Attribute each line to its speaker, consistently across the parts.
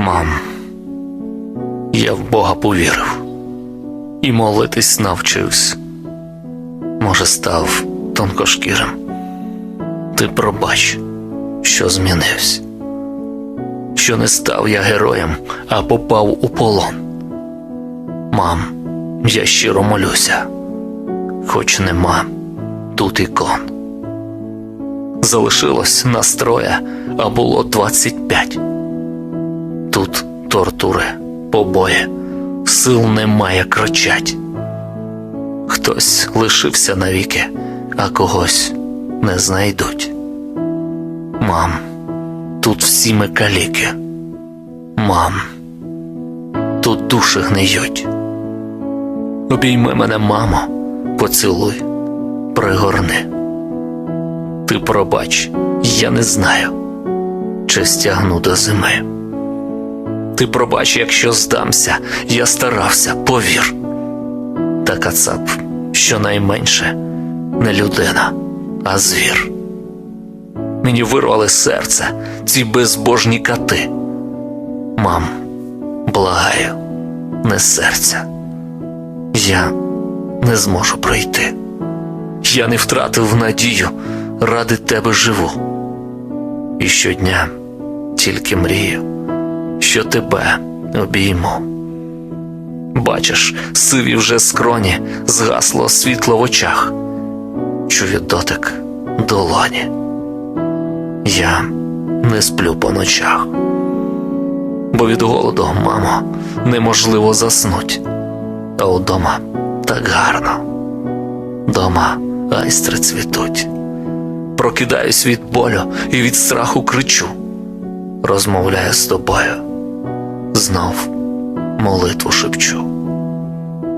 Speaker 1: Мам, я в Бога повірив і молитись навчився. Може, став тонкошкірим. Ти пробач, що змінився, що не став я героєм, а попав у полон. Мам, я щиро молюся, хоч нема тут ікон. Залишилось настроя, а було двадцять п'ять. Тортури, побої, сил немає кричать. Хтось лишився навіки, а когось не знайдуть. Мам, тут всі ми каліки. Мам, тут душі гниють. Обійми мене, мамо, поцілуй, пригорни. Ти пробач, я не знаю, чи стягну до зими. Ти пробач, якщо здамся, я старався, повір. Та кацап щонайменше не людина, а звір. Мені вирвали серце ці безбожні кати. Мам, благаю, не серця. Я не зможу пройти. Я не втратив надію, ради тебе живу. І щодня тільки мрію, що тебе обійму. Бачиш, сиві вже скроні, згасло світло в очах. Чую дотик долоні. Я не сплю по ночах. Бо від голоду, мамо, неможливо заснуть. А удома так гарно. Дома айстри цвітуть. Прокидаюсь від болю і від страху кричу. Розмовляю з тобою. Знов молитву шепчу.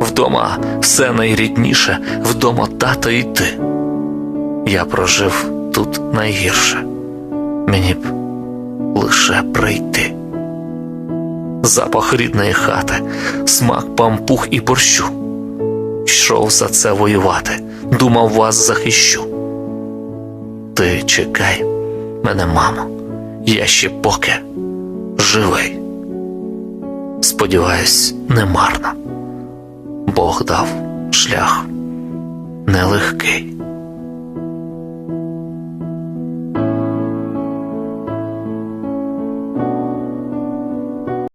Speaker 1: Вдома все найрідніше, вдома тато і ти. Я прожив тут найгірше. Мені б лише прийти. Запах рідної хати, смак пампух і борщу. Йшов за це воювати, думав вас захищу. Ти чекай мене, мамо, я ще поки живий. Сподіваюсь, не марно. Бог дав шлях нелегкий.